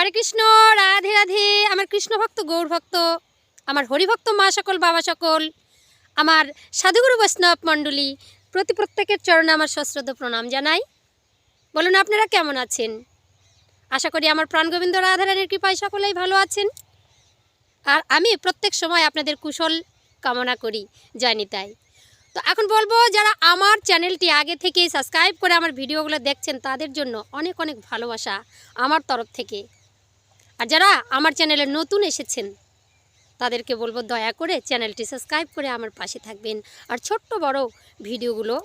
হরে কৃষ্ণ, রাধে রাধে। আমার কৃষ্ণ ভক্ত, গৌর ভক্ত, আমার হরিভক্ত মা সকল, বাবা সকল, আমার সাধুগুরু বৈষ্ণব মণ্ডলী, প্রতি প্রত্যেকের চরণে আমার সশ্রদ্ধ প্রণাম জানাই। বলুন, আপনারা কেমন আছেন? আশা করি আমার প্রাণগোবিন্দ রাধারানীর কৃপায় সকলেই ভালো আছেন। আর আমি প্রত্যেক সময় আপনাদের কুশল কামনা করি, জানি তাই। তো এখন বলব, যারা আমার চ্যানেলটি আগে থেকেই সাবস্ক্রাইব করে আমার ভিডিওগুলো দেখছেন, তাদের জন্য অনেক অনেক ভালোবাসা আমার তরফ থেকে। আর যারা আমার চ্যানেলে নতুন এসেছেন, তাদেরকে বলব দয়া করে চ্যানেলটি সাবস্ক্রাইব করে আমার পাশে থাকবেন। আর ছোট্ট বড় ভিডিওগুলো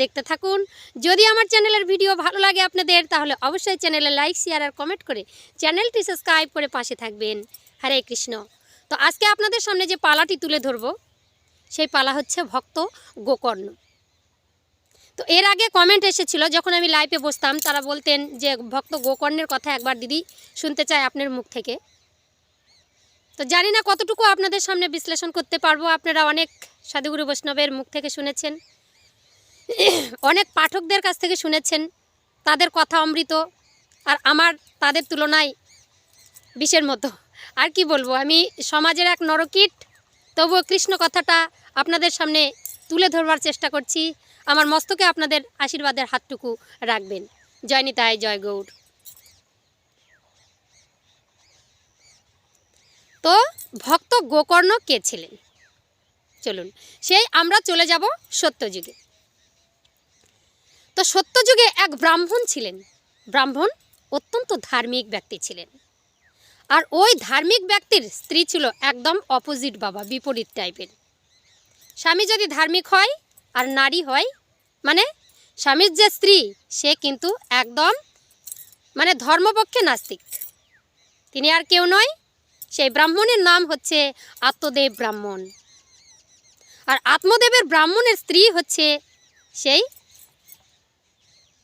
দেখতে থাকুন। যদি আমার চ্যানেলের ভিডিও ভালো লাগে আপনাদের, তাহলে অবশ্যই চ্যানেলে লাইক, শেয়ার আর কমেন্ট করে চ্যানেলটি সাবস্ক্রাইব করে পাশে থাকবেন। হরে কৃষ্ণ। তো আজকে আপনাদের সামনে যে পালাটি তুলে ধরবো, সেই পালা হচ্ছে ভক্ত গোকর্ণ। তো এর আগে কমেন্ট এসেছিল, যখন আমি লাইভে বসতাম, তারা বলতেন যে, ভক্ত গোকর্ণের কথা একবার দিদি শুনতে চায় আপনার মুখ থেকে। তো জানি না কতটুকু আপনাদের সামনে বিশ্লেষণ করতে পারব। আপনারা অনেক সাধুগুরু বৈষ্ণবের মুখ থেকে শুনেছেন, অনেক পাঠকদের কাছ থেকে শুনেছেন, তাদের কথা অমৃত, আর আমার, তাদের তুলনায় বিষের মতো। আর কি বলব, আমি সমাজের এক নরকীট, তবুও কৃষ্ণ কথাটা আপনাদের সামনে তুলে ধরবার চেষ্টা করছি। আমার মস্তকে আপনাদের আশীর্বাদের হাতটুকু রাখবেন। জয় নিতাই, জয় গৌর। তো ভক্ত গোকর্ণ কে ছিলেন? চলুন, সেই আমরা চলে যাব সত্যযুগে। তো সত্যযুগে এক ব্রাহ্মণ ছিলেন। ব্রাহ্মণ অত্যন্ত ধার্মিক ব্যক্তি ছিলেন। আর ওই ধার্মিক ব্যক্তির স্ত্রী ছিল একদম অপোজিট বাবা, বিপরীত টাইপের স্বামী যদি ধার্মিক হয় আর নারী হয় মানে স্বামীর যে স্ত্রী, সে কিন্তু একদম মানে ধর্মপক্ষে নাস্তিক। তিনি আর কেউ নয়, সেই ব্রাহ্মণের নাম হচ্ছে আত্মদেব ব্রাহ্মণ। আর আত্মদেবের ব্রাহ্মণের স্ত্রী হচ্ছে সেই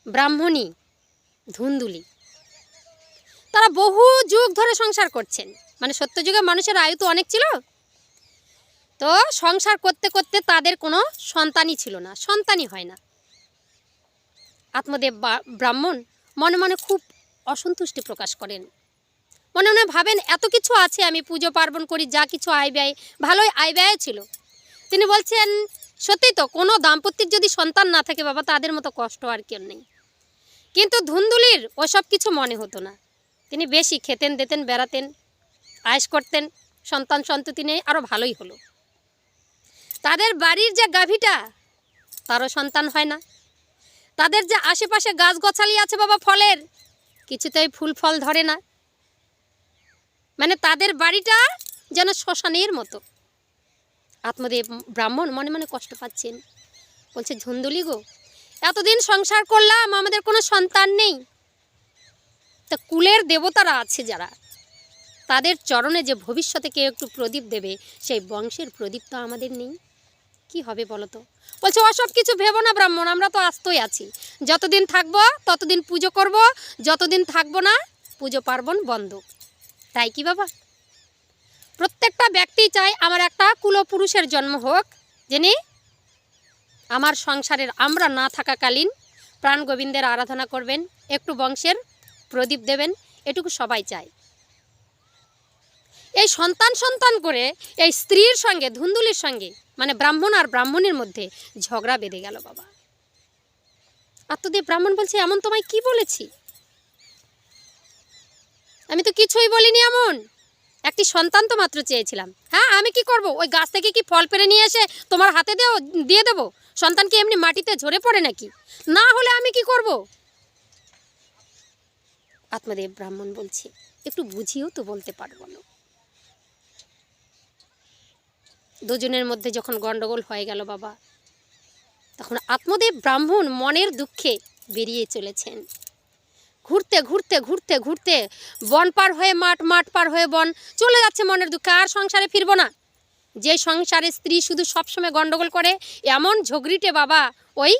ব্রাহ্মণী ধুন্দুলি। তারা বহু যুগ ধরে সংসার করছেন। মানে সত্যযুগে মানুষের আয়ু তো অনেক ছিল তো সংসার করতে করতে তাদের কোনো সন্তানই ছিল না, সন্তানই হয় না। আত্মদেব ব্রাহ্মণ মনে মনে খুব অসন্তুষ্টি প্রকাশ করেন। মনে মনে ভাবেন, এত কিছু আছে, আমি পুজো পার্বণ করি, যা কিছু আয় ব্যয়। ভালোই আয় ব্যয় ছিল। তিনি বলছেন সত্যিই তো, কোনো দাম্পত্যের যদি সন্তান না থাকে বাবা, তাদের মতো কষ্ট আর কেউ নেই। কিন্তু ধুন্দুলির ওসব কিছু মনে হতো না। তিনি বেশি খেতেন, দিতেন, বেড়াতেন, আয়েস করতেন, সন্তান সন্ততি নেই আরও ভালোই হলো। তাদের বাড়ির যে গাভীটা, তারও সন্তান হয় না। তাদের যে আশেপাশে গাছ গছালি আছে বাবা ফলের, কিছুতেই ফুল ফল ধরে না। মানে তাদের বাড়িটা যেন শ্মশানের মতো। আত্মদেব ব্রাহ্মণ মনে মনে কষ্ট পাচ্ছেন। বলছে ঝুন্দুলি গো, এতদিন সংসার করলাম, আমাদের কোনো সন্তান নেই। তা কুলের দেবতারা আছে যারা, তাদের চরণে যে ভবিষ্যতে কেউ একটু প্রদীপ দেবে, সেই বংশের প্রদীপ তো আমাদের নেই। কি হবে বলো তো বলছে, অসব কিছু ভেবো না ব্রাহ্মণ, আমরা তো আস্তই আছি। যতদিন থাকব, ততদিন পুজো করব, যতদিন থাকব না, পুজো পার্বণ বন্ধ। তাই কি বাবা? প্রত্যেকটা ব্যক্তি চায় আমার একটা কুলপুরুষের জন্ম হোক, যিনি আমার সংসারের আমরা না থাকাকালীন প্রাণ গোবিন্দের আরাধনা করবেন, একটু বংশের প্রদীপ দেবেন, এটুকু সবাই চায়। এই সন্তান সন্তান করে এই স্ত্রীর সঙ্গে, ধুন্দুলির সঙ্গে মানে ব্রাহ্মণ আর ব্রাহ্মণের মধ্যে ঝগড়া বেঁধে গেল বাবা। আত্মদেব ব্রাহ্মণ বলছে, এমন তোমায় কি বলেছি? আমি তো কিছুই বলিনি এমন। একটি সন্তান তো মাত্র চেয়েছিলাম। হ্যাঁ আমি কি করব? ওই গাছ থেকে কি ফল পেরে নিয়ে এসে তোমার হাতে দেও, দিয়ে দেবো? সন্তান কি এমনি মাটিতে ঝরে পড়ে নাকি? না হলে আমি কি করব? আত্মদেব ব্রাহ্মণ বলছে, একটু বুঝিয়েও তো বলতে পারব না। দুজনের মধ্যে যখন গন্ডগোল হয়ে গেল বাবা, তখন আত্মদেব ব্রাহ্মণ মনের দুঃখে বেরিয়ে চলেছেন। ঘুরতে ঘুরতে ঘুরতে ঘুরতে বন পার হয়ে মাঠ মাঠ পার হয়ে বন চলে যাচ্ছে মনের দুঃখে, আর সংসারে ফিরবো না। যে সংসারে স্ত্রী শুধু সবসময় গন্ডগোল করে, এমন ঝগড়িটে বাবা ওই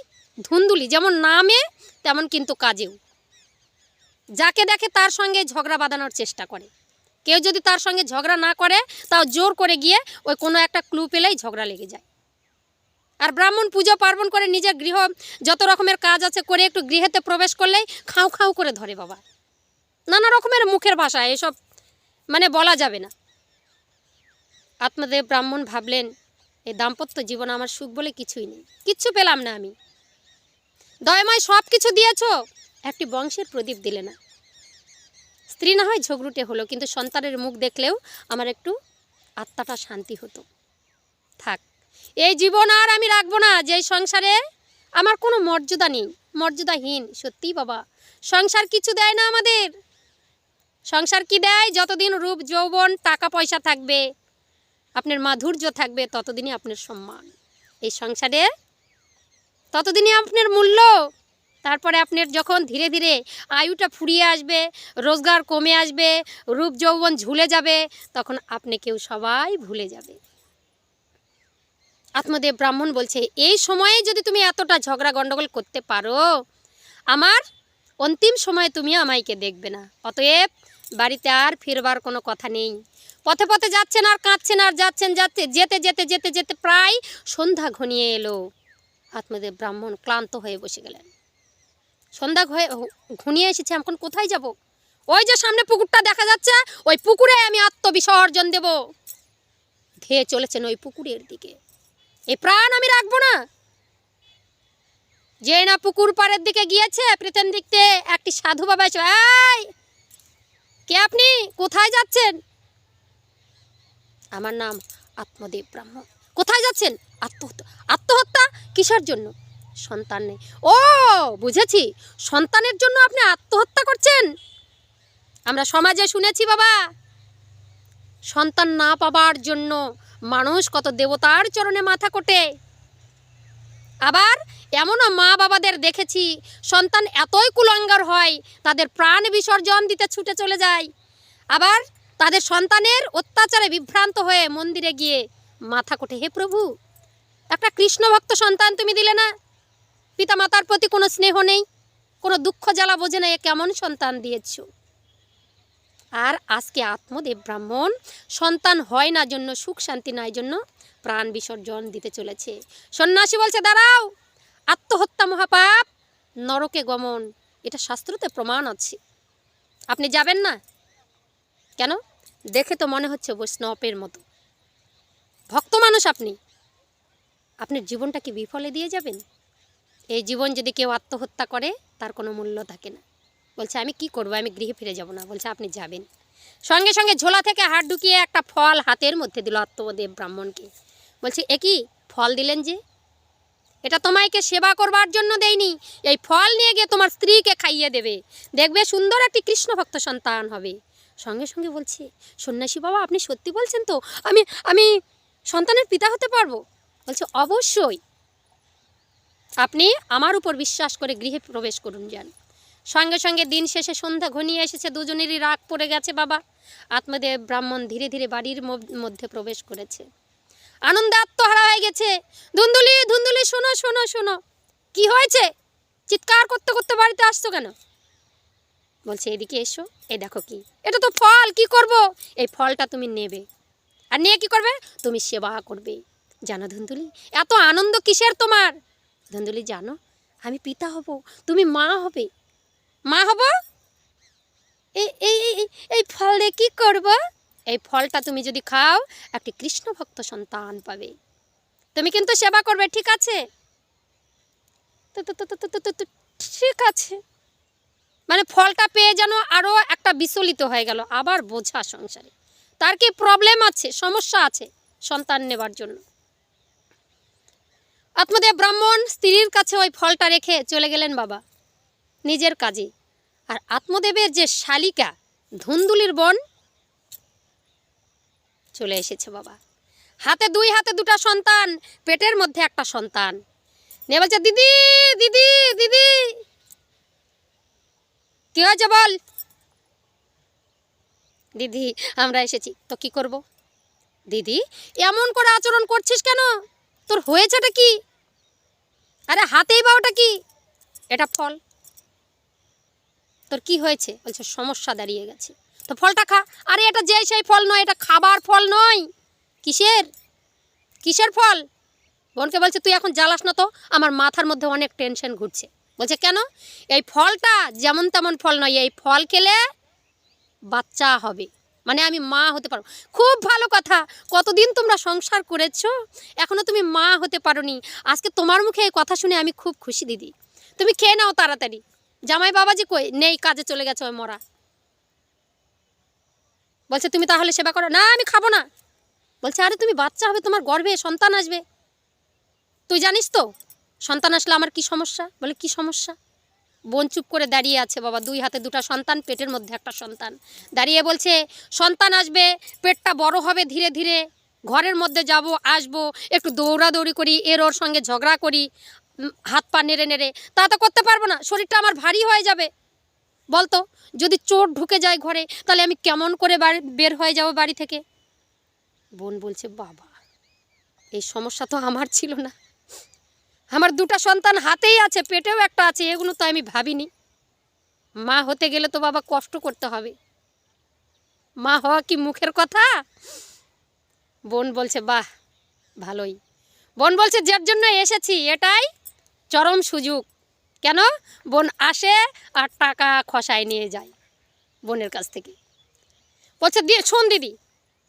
ধুন্দুলি, যেমন নামে, তেমন কিন্তু কাজেও। যাকে দেখে তার সঙ্গে ঝগড়া বাঁধানোর চেষ্টা করে। কেউ যদি তার সঙ্গে ঝগড়া না করে, তাও জোর করে গিয়ে ওই কোনো একটা ক্লু পেলেই ঝগড়া লেগে যায়। আর ব্রাহ্মণ পুজো পার্বণ করে নিজের গৃহ যত রকমের কাজ আছে করে একটু গৃহেতে প্রবেশ করলেই খাও খাও করে ধরে বাবা। নানা রকমের মুখের ভাষা, এসব মানে বলা যাবে না। আত্মদেব ব্রাহ্মণ ভাবলেন এই দাম্পত্য জীবন আমার সুখ বলে কিছুই নেই। কিচ্ছু পেলাম না আমি। দয়ময় সব কিছু দিয়েছ? একটি বংশের প্রদীপ দিলে না। স্ত্রী না হয় ঝগড়ুটে হলো, কিন্তু সন্তানের মুখ দেখলেও আমার একটু আত্মাটা শান্তি হতো। থাক, এই জীবন আর আমি রাখব না, যে সংসারে আমার কোনো মর্যাদা নেই, মর্যাদাহীন। সত্যিই বাবা, সংসার কিছু দেয় না আমাদের। সংসার কি দেয়? যতদিন রূপ, যৌবন, টাকা, পয়সা থাকবে, আপনার মাধুর্য থাকবে, ততদিনই আপনার সম্মান। এই সংসারে ততদিনই আপনার মূল্য। তারপরে আপনার যখন ধীরে ধীরে আয়ুটা ফুরিয়ে আসবে, রোজগার কমে আসবে, রূপ যৌবন ঝুলে যাবে, তখন আপনি কেউ সবাই ভুলে যাবে। আত্মদেব ব্রাহ্মণ বলছে, এই সময়ে যদি তুমি এতটা ঝগড়া গণ্ডগোল করতে পারো, আমার অন্তিম সময়ে তুমি আমাইকে দেখবে না। অতএব বাড়িতে আর ফিরবার কোনো কথা নেই। পথে পথে যাচ্ছেন আর কাঁদছেন আর যাচ্ছেন, যাচ্ছে, যেতে যেতে যেতে যেতে প্রায় সন্ধ্যা ঘনিয়ে এলো। আত্মদেব ব্রাহ্মণ ক্লান্ত হয়ে বসে গেলেন। সন্ধ্যা হয়ে ঘনিয়ে এসেছে, এখন কোথায় যাব? ওই যে সামনে পুকুরটা দেখা যাচ্ছে, ওই পুকুরে আমি আত্মবিসর্জন দেব। ধেয়ে চলেছেন ওই পুকুরের দিকে। এ প্রাণ আমি রাখব না। যে না পুকুর পাড়ের দিকে গিয়েছে, প্রীতম দিকতে একটি সাধু বাবা এসে কে আপনি? কোথায় যাচ্ছেন? আমার নাম আত্মদেব ব্রাহ্মণ কোথায় যাচ্ছেন? আত্মহত্যা আত্মহত্যা কিসের জন্য? সন্তান নেই। ও, বুঝেছি। সন্তানের জন্য আপনি আত্মহত্যা করছেন? আমরা সমাজে শুনেছি বাবা, সন্তান না পাবার জন্য মানুষ কত দেবতার চরণে মাথা কোটে। আবার এমনও মা বাবাদের দেখেছি, সন্তান এতই কুলঙ্গার হয়, তাদের প্রাণ বিসর্জন দিতে ছুটে চলে যায়। আবার তাদের সন্তানের অত্যাচারে বিভ্রান্ত হয়ে মন্দিরে গিয়ে মাথা কোটে। হে প্রভু, একটা কৃষ্ণ ভক্ত সন্তান তুমি দিলে না? পিতা মাতার প্রতি কোনো স্নেহ নেই, কোনো দুঃখ জ্বালা বোঝে না, এ কেমন সন্তান দিয়েছ? আর আজকে আত্মদেব ব্রাহ্মণ, সন্তান হয় না জন্য, সুখ শান্তি নাই জন্য প্রাণ বিসর্জন দিতে চলেছে। সন্ন্যাসী বলছে, দাঁড়াও, আত্মহত্যা মহাপাপ, নরকে গমন, এটা শাস্ত্রতে প্রমাণ আছে। আপনি যাবেন না? কেন? দেখে তো মনে হচ্ছে বৈষ্ণবের মতো। ভক্ত মানুষ আপনি। আপনার জীবনটা কি বিফলে দিয়ে যাবেন? এই জীবন যদি কেউ আত্মহত্যা করে, তার কোনো মূল্য থাকে না। বলছে, আমি কি করব? আমি গৃহে ফিরে যাব না। বলছে, আপনি যাবেন। সঙ্গে সঙ্গে ঝোলা থেকে হাত ঢুকিয়ে একটা ফল হাতের মধ্যে দিল আত্মদেব ব্রাহ্মণকে। বলছে একই ফল দিলেন যে? এটা তোমাইকে সেবা করবার জন্য দেয়নি। এই ফল নিয়ে গিয়ে তোমার স্ত্রীকে খাইয়ে দেবে। দেখবে সুন্দর একটি কৃষ্ণ ভক্ত সন্তান হবে। সঙ্গে সঙ্গে বলছে, সন্ন্যাসী বাবা, আপনি সত্যি বলছেন তো? আমি আমি সন্তানের পিতা হতে পারব? বলছে, অবশ্যই। আপনি আমার উপর বিশ্বাস করে গৃহে প্রবেশ করুন যান সঙ্গে সঙ্গে দিন শেষে সন্ধ্যা ঘনিয়ে এসেছে, দুজনেরই রাগ পড়ে গেছে বাবা। আত্মদেব ব্রাহ্মণ ধীরে ধীরে বাড়ির মধ্যে প্রবেশ করেছে। আনন্দে আত্মহারা হয়ে গেছে। ধুন্দুলি ধুন্দুলি, শোনো শোনো শোনো। কি হয়েছে? চিৎকার করতে করতে বাড়িতে আসছো কেন? বলছে, এদিকে এসো। এই দেখো কি। এটা তো ফল, কি করব? এই ফলটা তুমি নেবে। আর নিয়ে কি করবে? তুমি সেবা করবে। জানো ধুন্দুলি, এত আনন্দ কিসের তোমার? ধুন্দুলি জানো আমি পিতা হব তুমি মা হবে। মা হব? এই এই এই- ফল দিয়ে কী করব? এই ফলটা তুমি যদি খাও একটি কৃষ্ণ ভক্ত সন্তান পাবে। তুমি কিন্তু সেবা করবে ঠিক আছে? ঠিক আছে। মানে ফলটা পেয়ে যেন আরও একটা বিচলিত হয়ে গেল আবার বোঝা সংসারে। তার কি প্রবলেম আছে? সমস্যা আছে সন্তান নেবার জন্য। আত্মদেব ব্রাহ্মণ স্ত্রীর কাছে ওই ফলটা রেখে চলে গেলেন বাবা, নিজের কাজে। আর আত্মদেবের যে শালিকা ধুন্দুলির বোন চলে এসেছে বাবা। হাতে দুই হাতে দুটা সন্তান, পেটের মধ্যে একটা সন্তান। নিয়ে বলছে, দিদি দিদি দিদি, কি হয়েছে বল? দিদি, আমরা এসেছি, তো কি করব? দিদি, এমন করে আচরণ করছিস কেন? তোর হয়েছেটা কি? আরে হাতেই বা ওটা কি? এটা ফল। তোর কি হয়েছে? বলছে, সমস্যা দাঁড়িয়ে গেছে। তো ফলটা খা। আরে এটা যে সেই ফল নয়, এটা খাবার ফল নয়। কিসের? কিসের ফল? বোনকে বলছে, তুই এখন জ্বালাস না তো। আমার মাথার মধ্যে অনেক টেনশন ঘুরছে। বলছে, কেন? এই ফলটা যেমন তেমন ফল নয়, এই ফল খেলে বাচ্চা হবে। মানে আমি মা হতে পারব। খুব ভালো কথা। কতদিন তোমরা সংসার করেছ, এখনও তুমি মা হতে পারোনি। আজকে তোমার মুখে এই কথা শুনে আমি খুব খুশি, দিদি। তুমি খেয়ে নাও তাড়াতাড়ি। জামাই বাবা যে কই? নেই, কাজে চলে গেছে ওই মরা। বলছে, তুমি তাহলে সেবা করো। না, আমি খাব না। বলছে, আরে, তুমি বাচ্চা হবে, তোমার গর্ভে সন্তান আসবে। তুই জানিস তো, সন্তান আসলে আমার কি সমস্যা? বলে, কি সমস্যা? বোন চুপ করে দাঁড়িয়ে আছে, বাবা, দুই হাতে দুটো সন্তান, পেটের মধ্যে একটা সন্তান। দাঁড়িয়ে বলছে, সন্তান আসবে, পেটটা বড় হবে ধীরে ধীরে। ঘরের মধ্যে যাব, আসব, একটু দৌড়াদৌড়ি করি, এর ওর সঙ্গে ঝগড়া করি হাত পা নেড়ে নেড়ে। তা তো করতে পারব না, শরীরটা আমার ভারী হয়ে যাবে। বলতো, যদি চোর ঢুকে যায় ঘরে, তাহলে আমি কেমন করে বের হয়ে যাব বাড়ি থেকে? বোন বলছে, বাবা, এই সমস্যা তো আমার ছিল না। আমার দুটো সন্তান হাতেই আছে, পেটেও একটা আছে, এগুলো তো আমি ভাবিনি। মা হতে গেলে তো বাবা কষ্ট করতে হবে। মা হওয়া কি মুখের কথা? বোন বলছে, বাহ, ভালোই। বোন বলছে, যার জন্য এসেছি, এটাই চরম সুযোগ। কেন? বোন আসে আর টাকা খসায় নিয়ে যায় বোনের কাছ থেকে। বলছে, দিয়ে, শোন দিদি,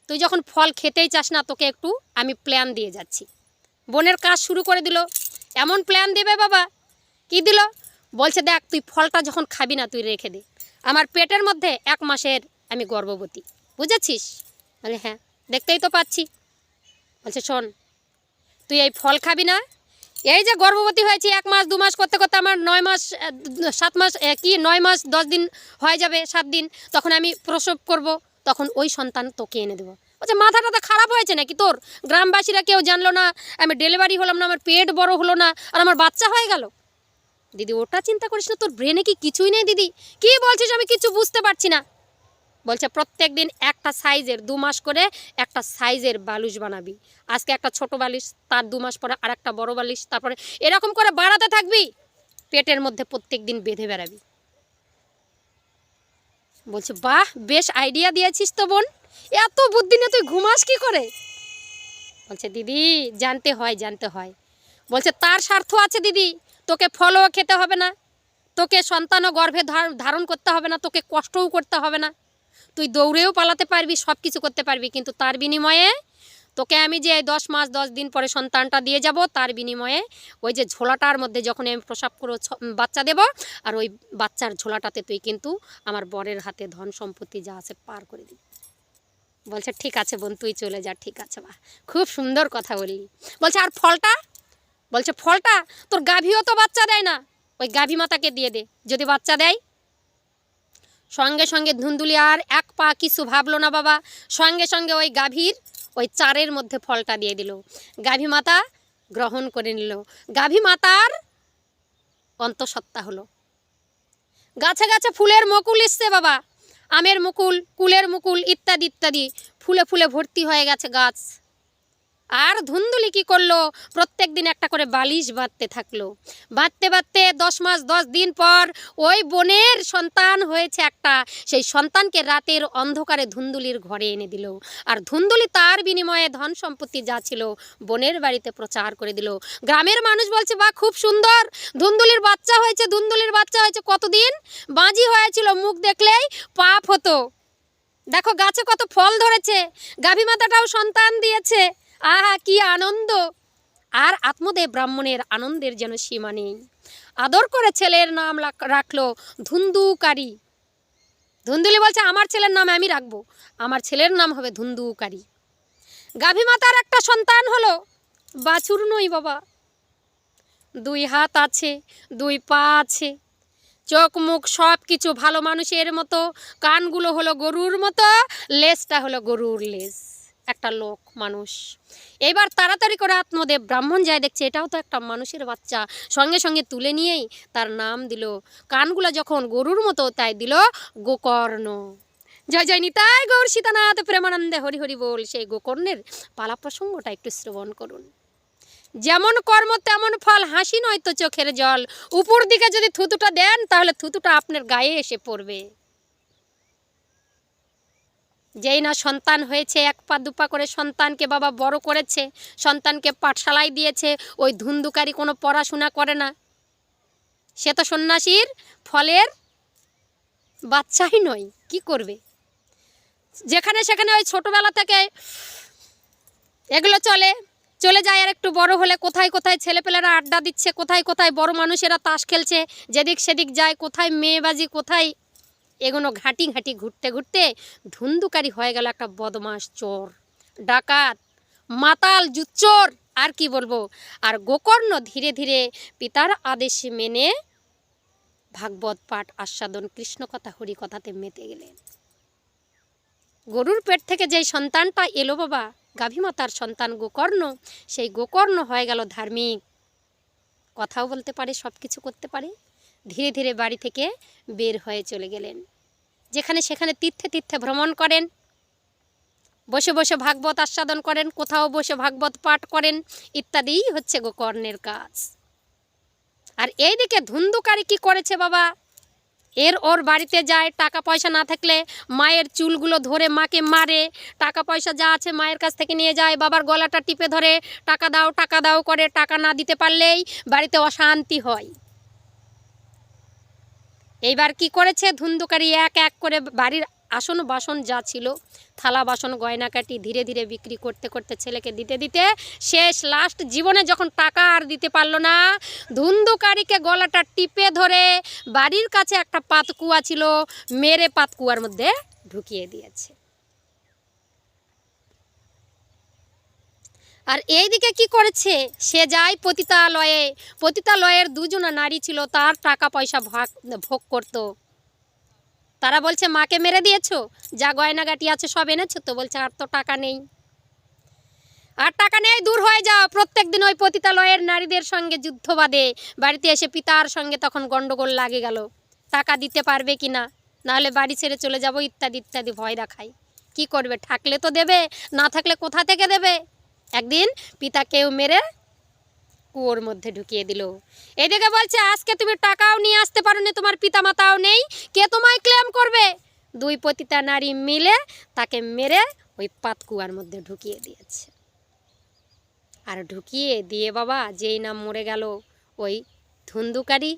তুই যখন ফল খেতেই চাস না, তোকে একটু আমি প্ল্যান দিয়ে যাচ্ছি। বোনের কাজ শুরু করে দিল। এমন প্ল্যান দেবে বাবা। কি দিল? বলছে, দেখ, তুই ফলটা যখন খাবি না, তুই রেখে দে। আমার পেটের মধ্যে এক মাসের আমি গর্ভবতী। বুঝেছিস? বলে হ্যাঁ দেখতেই তো পাচ্ছি। বলছে, শোন, তুই এই ফল খাবি না। এই যে গর্ভবতী হয়েছি, এক মাস, দু মাস করতে করতে আমার নয় মাস সাত মাস কি, নয় মাস, দশ দিন হয়ে যাবে, সাত দিন। তখন আমি প্রসব করব, তখন ওই সন্তান তোকে এনে দেবো। বলছে মাথা টাথা খারাপ হয়েছে নাকি তোর? গ্রামবাসীরা কেউ জানলো না, আমি ডেলিভারি হলাম না, আমার পেট বড় হলো না, আর আমার বাচ্চা হয়ে গেল। দিদি, ওটা চিন্তা করিস না, তোর ব্রেনে কি কিছুই নেই দিদি। কি বলছিস আমি কিছু বুঝতে পারছি না। বলছে, প্রত্যেক দিন একটা সাইজের দু মাস করে একটা সাইজের বালুস বানাবি। আজকে একটা ছোট বালিশ, তার দু মাস পরে আর একটা বড় বালিশ, তারপরে এরকম করে বাড়াতে থাকবি। পেটের মধ্যে প্রত্যেক দিন বেঁধে বেড়াবি। বলছে, বাহ, বেশ আইডিয়া দিয়েছিস তো বোন। এত বুদ্ধি নিয়ে তুই ঘুমাস কি করে? বলছে, দিদি, জানতে হয় জানতে হয়। বলছে, তার স্বার্থ আছে দিদি, তোকে ফলও খেতে হবে না। তোকে সন্তানও গর্ভে ধার- ধারণ করতে হবে না, তোকে কষ্টও করতে হবে না। তুই দৌড়েও পালাতে পারবি সব কিছু করতে পারবি, কিন্তু তার বিনিময়ে তোকে আমি যে দশ মাস, দশ দিন পরে সন্তানটা দিয়ে যাব, তার বিনিময়ে ওই যে ঝোলাটার মধ্যে যখন আমি প্রসাব করে বাচ্চা দেব, আর ওই বাচ্চার ঝোলাটাতে তুই কিন্তু আমার বরের হাতে ধন সম্পত্তি যা আছে পার করে দিবি। বলছে, ঠিক আছে বোন, তুই চলে যা, ঠিক আছে বা খুব সুন্দর কথা বললি। বলছে, আর ফলটা? বলছে, ফলটা? তোর গাভীও তো বাচ্চা দেয় না। ওই গাভী মাতাকে দিয়ে দে, যদি বাচ্চা দেয়। সঙ্গে সঙ্গে ধুন্দুলি আর এক পা কিছু ভাবলো না বাবা। সঙ্গে সঙ্গে ওই গাভীর ওই চারের মধ্যে ফলটা দিয়ে দিল। গাভী মাতা গ্রহণ করে নিল। গাভী মাতার অন্তঃসত্ত্বা হলো। গাছে গাছে ফুলের মুকুল এসছে বাবা। আমের মুকুল, কুলের মুকুল ইত্যাদি ইত্যাদি। ফুলে ফুলে ভর্তি হয়ে গেছে গাছ। আর ধুন্দুলি কি করল? প্রত্যেক দিন একটা করে বালিশ বাঁধতে থাকল। বাঁধতে বাঁধতে দশ মাস, দশ দিন পর ওই বোনের সন্তান হয়েছে একটা। সেই সন্তানকে রাতের অন্ধকারে ধুন্দুলির ঘরে এনে দিল। আর ধুন্দুলি তার বিনিময়ে ধন সম্পত্তি যা ছিল বোনের বাড়িতে প্রচার করে দিল। গ্রামের মানুষ বলছে বা খুব সুন্দর। ধুন্দুলির বাচ্চা হয়েছে, ধুন্দুলির বাচ্চা হয়েছে কতদিন? বাজি হয়েছিল, মুখ দেখলেই পাপ হতো। দেখো, গাছে কত ফল ধরেছে। গাভী মাতাটাও সন্তান দিয়েছে। আহা, কি আনন্দ। আর আত্মদেব ব্রাহ্মণের আনন্দের যেন সীমা নেই। আদর করে ছেলের নাম রাখল ধুন্দুকারী। ধুন্দুলি বলছে, আমার ছেলের নাম আমি রাখব। আমার ছেলের নাম হবে ধুন্দুকারী। গাভী মাতার একটা সন্তান হলো বাছুর নই বাবা। দুই হাত আছে, দুই পা আছে। চোখ মুখ সব কিছু ভালো মানুষের মতো। কানগুলো হলো গরুর মতো, লেজটা হলো গরুর লেজ। একটা লোক, মানুষ। এবার তাড়াতাড়ি করে আত্মদেব ব্রাহ্মণ যায় দেখছে, এটাও তো একটা মানুষের বাচ্চা। সঙ্গে সঙ্গে তুলে নিয়েই তার নাম দিল। কানগুলো যখন গরুর মতো, তাই দিল গোকর্ণ। জয় জয়, নিতাই গৌর সীতানাথ, প্রেমানন্দে হরি বল। সেই গোকর্ণের পালা প্রসঙ্গটা একটু শ্রবণ করুন। যেমন কর্ম, তেমন ফল, হাসি নয় তো চোখের জল। উপর দিকে যদি থুতুটা দেন, তাহলে থুতুটা আপনার গায়ে এসে পড়বে। যেই না সন্তান হয়েছে, এক পা দুপা করে সন্তানকে বাবা বড় করেছে, সন্তানকে পাঠশালায় দিয়েছে, ওই ধুন্দুকারি কোনো পড়াশোনা করে না। সে তো সন্ন্যাসীর ফলের বাচ্চাই নয়, কি করবে? যেখানে সেখানে ওই ছোটোবেলা থেকে এগুলো চলে চলে যায় আর একটু বড় হলে কোথায় কোথায় ছেলেপেলেরা আড্ডা দিচ্ছে, কোথায় কোথায় বড় মানুষেরা তাস খেলছে, যেদিক সেদিক যায়, কোথায় মেয়েবাজি, কোথায় এগুলো ঘাঁটি ঘাঁটি ঘুরতে ঘুরতে ধুন্দুকারি হয়ে গেল একটা বদমাস চোর। ডাকাত, মাতাল জুচ্চোর, আর কি বলব? আর গোকর্ণ ধীরে ধীরে পিতার আদেশ মেনে ভাগবত পাঠ আস্বাদন কৃষ্ণ কথা হরি কথাতে মেতে গেলেন। গরুর পেট থেকে যেই সন্তানটা এলো বাবা, গাভীমাতার সন্তান গোকর্ণ, সেই গোকর্ণ হয়ে গেল ধার্মিক। কথাও বলতে পারে সব কিছু করতে পারে। ধীরে ধীরে বাড়ি থেকে বের হয়ে চলে গেলেন। যেখানে সেখানে তীর্থে তীর্থে ভ্রমণ করেন। বসে বসে ভাগবত আস্বাদন করেন, কোথাও বসে ভাগবত পাঠ করেন ইত্যাদিই হচ্ছে গোকর্ণের কাজ। আর এইদিকে ধুন্দুকারি কি করেছে বাবা? এর ওর বাড়িতে যায়, টাকা পয়সা না থাকলে মায়ের চুলগুলো ধরে মাকে মারে, টাকা পয়সা যা আছে মায়ের কাছ থেকে নিয়ে যায়, বাবার গলাটা টিপে ধরে, টাকা দাও টাকা দাও করে টাকা না দিতে পারলেই বাড়িতে অশান্তি হয়। এইবার কি করেছে? ধুন্দুকারি এক এক করে বাড়ির আসন বাসন যা ছিল, থালা বাসন গয়নাকাটি ধীরে ধীরে বিক্রি করতে করতে ছেলেকে দিতে দিতে শেষ লাস্ট জীবনে যখন টাকা আর দিতে পারল না, ধুন্দুকারিকে গলাটা টিপে ধরে বাড়ির কাছে একটা পাতকুয়া ছিল, মেরে পাতকুয়ার মধ্যে ঢুকিয়ে দিয়েছে। আর এই দিকে কি করেছে? সে যায় পতিতালয়ে। পতিতালয়ের দুজনা নারী ছিল, তার টাকা পয়সা ভাগ, ভোগ করতো। তারা বলছে, মাকে মেরে দিয়েছ? যা গয়নাগাটি আছে সব এনেছো তো? বলছে, আর তো টাকা নেই। আর টাকা নেই, দূর হয়ে যাও। প্রত্যেক দিন ওই পতিতালয়ের নারীদের সঙ্গে যুদ্ধ বাদে বাড়িতে এসে পিতার সঙ্গে তখন গন্ডগোল লাগে গেল। টাকা দিতে পারবে কি না? নাহলে বাড়ি ছেড়ে চলে যাব, ইত্যাদি ইত্যাদি ভয় দেখায়। কি করবে? থাকলে তো দেবে, না থাকলে কোথা থেকে দেবে? একদিন পিতাকেও মেরে কুয়োর মধ্যে ঢুকিয়ে দিল। এদিকে বলছে, আজকে তুমি টাকাও নিয়ে আসতে পারো না তোমার পিতা মাতাও নেই। কে তোমায় ক্লেম করবে? দুই পতিতা নারী মিলে তাকে মেরে ওই পাতকুয়ার মধ্যে ঢুকিয়ে দিয়েছে। আর ঢুকিয়ে দিয়ে বাবা, যেই নাম মরে গেল, ওই ধুন্দুকারি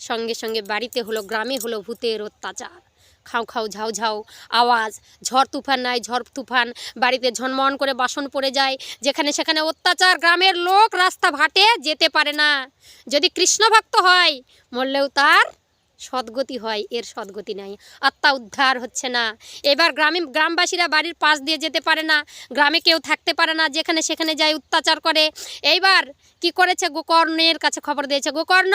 সঙ্গে সঙ্গে বাড়িতে হলো, গ্রামে হলো ভূতের অত্যাচার। খাও খাও ঝাউ ঝাউ আওয়াজ। ঝড় তুফান নাই, ঝড় তুফান। বাড়িতে ঝনমন করে বাসন পড়ে যায়। যেখানে সেখানে অত্যাচার, গ্রামের লোক রাস্তা ভাটে যেতে পারে না। যদি কৃষ্ণভক্ত হয়, মরলেও তার সদ্গতি হয়, এর সদ্গতি নাই। আত্মা উদ্ধার হচ্ছে না। এবার গ্রামে, গ্রামবাসীরা বাড়ির পাশ দিয়ে যেতে পারে না, গ্রামে কেউ থাকতে পারে না, যেখানে সেখানে যায় অত্যাচার করে। এইবার কি করেছে গোকর্ণের কাছে খবর দিয়েছে, গোকর্ণ,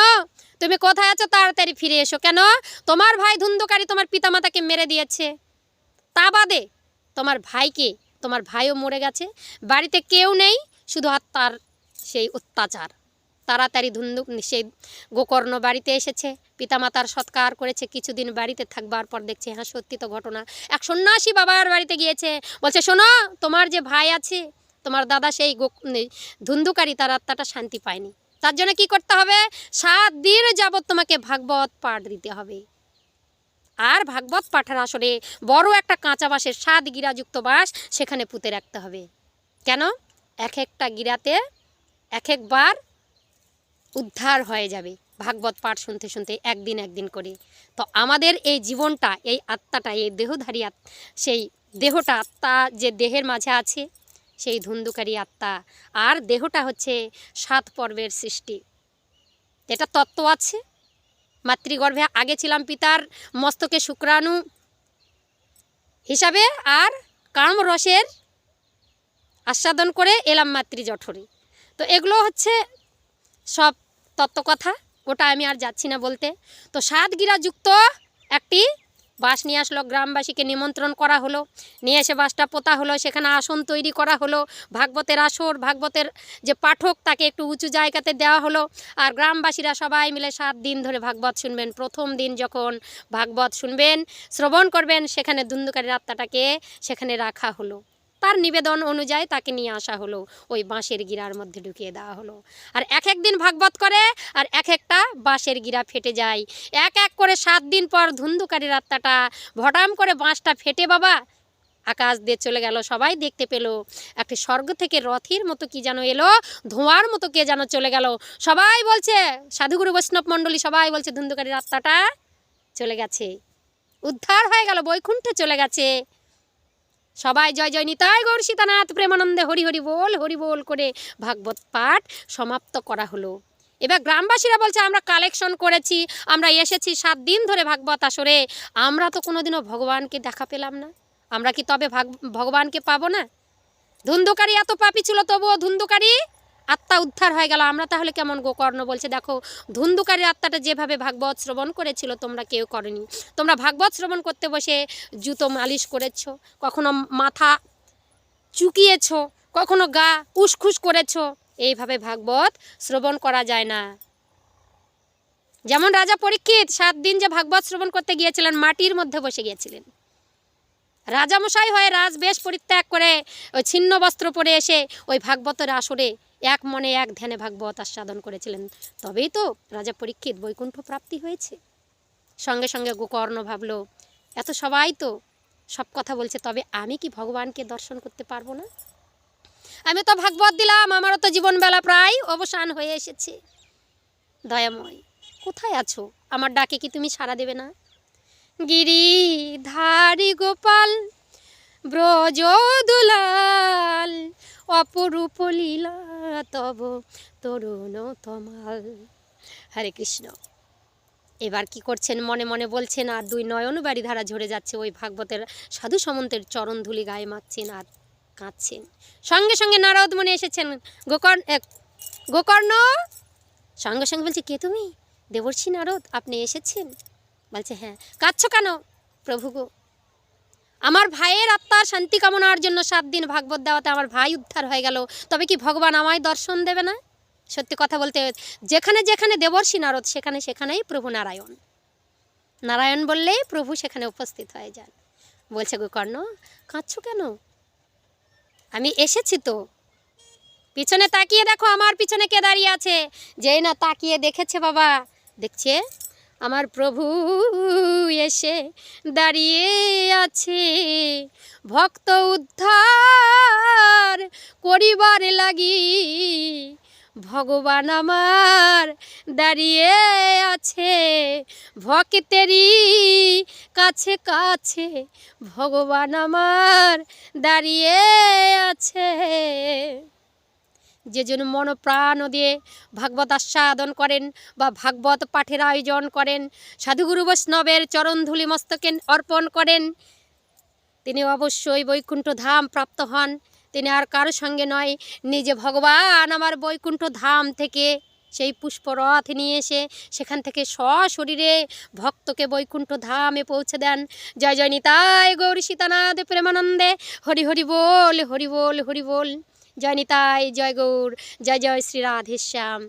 তুমি কোথায় আছো? তাড়াতাড়ি ফিরে এসো। কেন? তোমার ভাই ধুন্ধকারী তোমার পিতামাতাকে মেরে দিয়েছে। তা বাদে তোমার ভাইকে, তোমার ভাইও মরে গেছে। বাড়িতে কেউ নেই, শুধু আত্মার সেই অত্যাচার। তাড়াতাড়ি ধুন্দুক সেই গোকর্ণ বাড়িতে এসেছে। পিতামাতার সৎকার করেছে। কিছুদিন বাড়িতে থাকবার পর দেখছে হ্যাঁ সত্যি তো ঘটনা। এক সন্ন্যাসী বাবার বাড়িতে গিয়েছে। বলছে, শোনো, তোমার যে ভাই আছে, তোমার দাদা সেই গো ধুন্দুকারী, তার আত্মাটা শান্তি পায়নি। তার জন্য কি করতে হবে? সাত দিন যাবৎ তোমাকে ভাগবত পাঠ দিতে হবে। আর ভাগবত পাঠের আসলে বড় একটা কাঁচা বাঁশের সাত গিরাযুক্ত বাঁশ সেখানে পুঁতে রাখতে হবে। কেন? এক একটা গিরাতে এক একবার উদ্ধার হয়ে যাবে। ভাগবত পাঠ শুনতে শুনতে একদিন একদিন করে। তো আমাদের এই জীবনটা, এই আত্মাটা, এই দেহধারী সেই দেহটা আত্মা যে দেহের মাঝে আছে, সেই ধুন্দুকারী আত্মা। আর দেহটা হচ্ছে সাত পর্বের সৃষ্টি। এটা তত্ত্ব আছে। মাতৃগর্ভে আগে ছিলাম পিতার মস্তকে শুক্রাণু হিসাবে আর কাম রসের আস্বাদন করে এলাম মাতৃ জঠরে তো এগুলো হচ্ছে সব তত্ত্বকথা, ওটা আমি আর যাচ্ছি না বলতে। তো সাত গিরাযুক্ত একটি বাস নিয়ে আসলো, গ্রামবাসীকে নিমন্ত্রণ করা হলো। নিয়ে এসে বাসটা পোতা হলো, সেখানে আসন তৈরি করা হলো। ভাগবতের আসর, ভাগবতের যে পাঠক, তাকে একটু উঁচু জায়গাতে দেওয়া হলো। আর গ্রামবাসীরা সবাই মিলে সাত দিন ধরে ভাগবত শুনবেন। প্রথম দিন যখন ভাগবত শুনবেন, শ্রবণ করবেন, সেখানে দুন্দুকারীর আত্মাটাকে সেখানে রাখা হলো। তার নিবেদন অনুযায়ী তাকে নিয়ে আসা হলো। ওই বাঁশের গিরার মধ্যে ঢুকিয়ে দেওয়া হলো। আর এক এক দিন ভাগবত করে আর এক একটা বাঁশের গিরা ফেটে যায়। এক এক করে সাত দিন পর ধুন্দুকারীর আত্মাটা ভটাম করে বাঁশটা ফেটে বাবা, আকাশ দিয়ে চলে গেল। সবাই দেখতে পেল, একটি স্বর্গ থেকে রথের মতো কি যেন এলো, ধোঁয়ার মতো কে যেন চলে গেল। সবাই বলছে, সাধুগুরু বৈষ্ণব মণ্ডলী সবাই বলছে ধুন্দুকারীর আত্মাটা চলে গেছে। উদ্ধার হয়ে গেল, বৈকুণ্ঠে চলে গেছে। সবাই জয় জয়, নিতাই গৌর সীতানাথ, প্রেমানন্দে হরি হরি বল হরি বল করে ভাগবত পাঠ সমাপ্ত করা হলো। এবার গ্রামবাসীরা বলছে, আমরা কালেকশন করেছি, আমরা এসেছি সাত দিন ধরে ভাগবত আসরে। আমরা তো কোনোদিনও ভগবানকে দেখা পেলাম না। আমরা কি তবে ভাগ, ভগবানকে পাবো না? ধুন্দুকারী এত পাপি ছিল, তবুও ধুন্ধুকারী আত্মা উদ্ধার হয়ে গেল। আমরা তাহলে কেমন গোকর্ণ বলছে? দেখো ধুন্ধুকারীর আত্মাটা যেভাবে ভাগবত শ্রবণ করেছিল, তোমরা কেউ করনি। তোমরা ভাগবত শ্রবণ করতে বসে জুতো মালিশ করেছ, কখনো মাথা চুকিয়েছ, কখনো গা উসখুস করেছ। এইভাবে ভাগবত শ্রবণ করা যায় না। যেমন রাজা পরীক্ষিত সাত দিন যে ভাগবত শ্রবণ করতে গিয়েছিলেন, মাটির মধ্যে বসে গিয়েছিলেন। রাজামশাই হয়ে রাজবেশ পরিত্যাগ করে ওই ছিন্ন বস্ত্র পরে এসে ওই ভাগবতের আসরে এক মনে এক ধ্যানে ভাগবত আস্বাদন করেছিলেন। তবেই তো রাজা পরীক্ষিত বৈকুণ্ঠ প্রাপ্তি হয়েছে। সঙ্গে সঙ্গে গোকর্ণ ভাবলো, এত সবাই তো সব কথা বলছে, তবে আমি কি ভগবানকে দর্শন করতে পারব না? আমি তো ভাগবত দিলাম, আমারও তো জীবনবেলা প্রায় অবসান হয়ে এসেছে। দয়াময়, কোথায় আছো? আমার ডাকে কি তুমি সাড়া দেবে না? গিরিধারী গোপাল ব্রজ দুলাল অপরূপ লীলা, তব তমাল। হরে কৃষ্ণ। এবার কি করছেন? মনে মনে বলছেন, আর দুই নয়ন বাড়ি ধারা ঝরে যাচ্ছে। ওই ভাগবতের সাধু সমন্তের চরণ ধুলি গায়ে মাখছেন আর কাঁদছেন। সঙ্গে সঙ্গে নারদ মনে এসেছেন, গোকর্ণ গোকর্ণ! সঙ্গে সঙ্গে বলছে, কে তুমি? দেবর্ষী নারদ, আপনি এসেছেন? বলছে হ্যাঁ। কাঁদছ কেন প্রভু গো? আমার ভাইয়ের আত্মার শান্তি কামনার জন্য সাত দিন ভাগবত দেওয়াতে আমার ভাই উদ্ধার হয়ে গেল। তবে কি ভগবান আমায় দর্শন দেবে না? সত্যি কথা বলতে, যেখানে যেখানে দেবর্ষী নারদ, সেখানে সেখানেই প্রভু নারায়ণ। নারায়ণ বললেই প্রভু সেখানে উপস্থিত হয়ে যান। বলছে, গোকর্ণ, কাঁদছ কেন? আমি এসেছি তো। পিছনে তাকিয়ে দেখো, আমার পিছনে কে দাঁড়িয়ে আছে? যেই না তাকিয়ে দেখেছে বাবা। দেখছে আমার প্রভু এসে দাঁড়িয়ে আছে। ভক্ত উদ্ধার করিবার লাগি। ভগবান আমার দাঁড়িয়ে আছে। ভক্তেরই কাছে কাছে ভগবান আমার দাঁড়িয়ে আছে। যে যেন মনপ্রাণ দিয়ে ভাগবত আস্বাদন করেন বা ভাগবত পাঠের আয়োজন করেন, সাধুগুরু বৈষ্ণবের চরণধুলি মস্তকে অর্পণ করেন। তিনি অবশ্যই বৈকুণ্ঠ ধাম প্রাপ্ত হন। তিনি আর কারোর সঙ্গে নয়, নিজে ভগবান আমার বৈকুণ্ঠ ধাম থেকে সেই পুষ্পরথ নিয়ে এসে সেখান থেকে সশরীরে ভক্তকে বৈকুণ্ঠ ধামে পৌঁছে দেন। জয় জয় নিতায় গৌরী সীতানাথ প্রেমানন্দে। হরি হরি বল হরি বল হরি বল। জয় নিতাই, জয় গৌর, জয় জয় শ্রী রাধেশ্যাম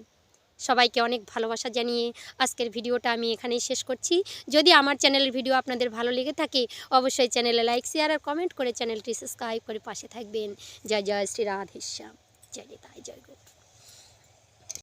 সবাইকে অনেক ভালোবাসা জানিয়ে আজকের ভিডিওটা আমি এখানেই শেষ করছি। যদি আমার চ্যানেলের ভিডিও আপনাদের ভালো লেগে থাকে, অবশ্যই চ্যানেলে লাইক, শেয়ার আর কমেন্ট করে চ্যানেলটি সাবস্ক্রাইব করে পাশে থাকবেন। জয় জয় শ্রী রাধেশ্যাম জয় নিতাই, জয় গৌর।